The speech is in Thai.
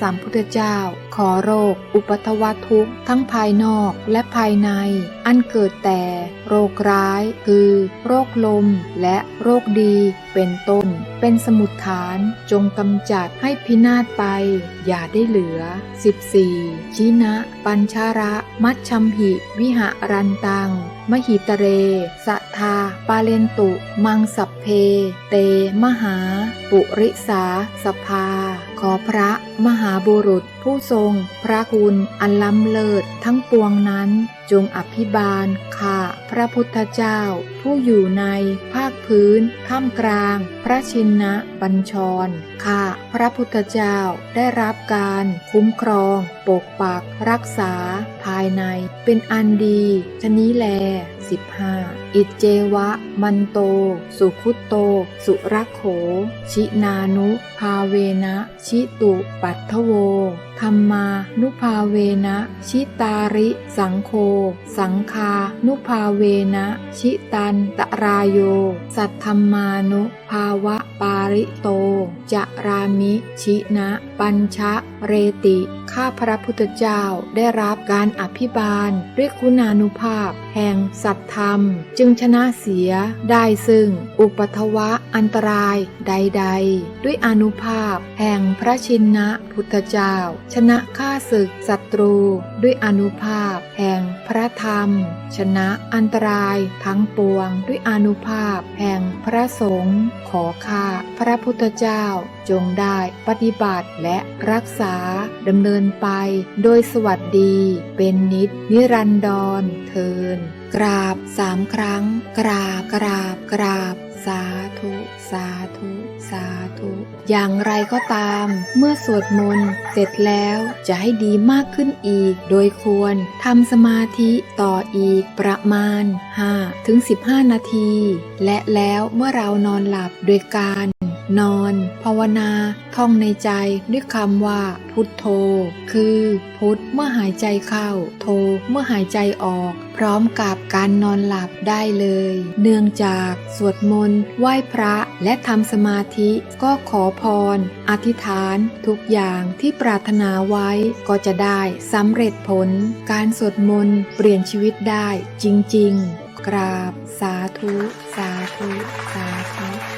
สามพุทธเจ้า ขอโรค อุปัตวทุกข์ทั้งภายนอกและภายใน อันเกิดแต่โรคร้าย คือ โรคลมและโรคดี เป็นต้น เป็นสมุดฐานจงกำจัดให้พินาศไป อย่าได้เหลือ 14. ชินะ ปัญชาระ มัชชัมหิ วิหารันตัง มหิตเรสัทธาปาเลนตุ มังสัพเพ เต มหา ปุริสาสภา ขอพระมหาบุรุษผู้ทรงพระคุณอันล้ำเลิศทั้งปวงนั้น จงอภิบาลข้าพระพุทธเจ้า ผู้อยู่ในภาคพื้นท่ามกลาง พระชินนะบัญชรข้าพระพุทธเจ้าได้รับการคุ้มครอง ปกปักรักษา ภายใน เป็นอันดีชะนี้แล 15 อิจเจวะ มันโต สุขุตโต สุรักโข ชินานุ ภาเวนะชิตุปัทโวธรรมานุภาเวนะชิตาริ สังโฆสังคานุภาเวนะ ชิตันตรายโย สัทธรรมานุภาวะปาริโต จะรามิชินะ ปัญชะเรติ ข้าพระพุทธเจ้าได้รับการอภิบาลด้วยคุณานุภาพ แห่งสัตธรรม จึงชนะเสียได้ซึ่งอุปัทวะอันตรายใด ๆ ด้วยอนุภาพ แห่งพระชินนะพุทธเจ้า ชนะข้าศึกศัตรู ด้วยอนุภาพ แห่งพระธรรม ชนะอันตรายทั้งปวงด้วยอนุภาพ แห่งพระสงฆ์ขอข้าพระพุทธเจ้าจงได้ปฏิบัติและรักษาดำเนินไปโดยสวัสดีเป็นนิจนิรันดรเทิน กราบสามครั้ง กราบกราบกราบ สาธุ สาธุ สาธุ อย่างไรก็ตาม เมื่อสวดมนต์เสร็จแล้วจะให้ดีมากขึ้นอีก โดยควรทำสมาธิต่ออีกประมาณ5ถึง15 นาที และแล้วเมื่อเรานอนหลับโดยการ นอน ภาวนา ท่องในใจด้วยคำว่า พุทโธ คือ พุทเมื่อหายใจเข้า โธเมื่อหายใจออก พร้อมกับการนอนหลับได้เลย เนื่องจากสวดมนต์ไหว้พระและทำสมาธิก็ขอพร อธิษฐาน ทุกอย่างที่ปรารถนาไว้ก็จะได้สำเร็จผล การสวดมนต์เปลี่ยนชีวิตได้จริง ๆ กราบ สาธุ สาธุ สาธุ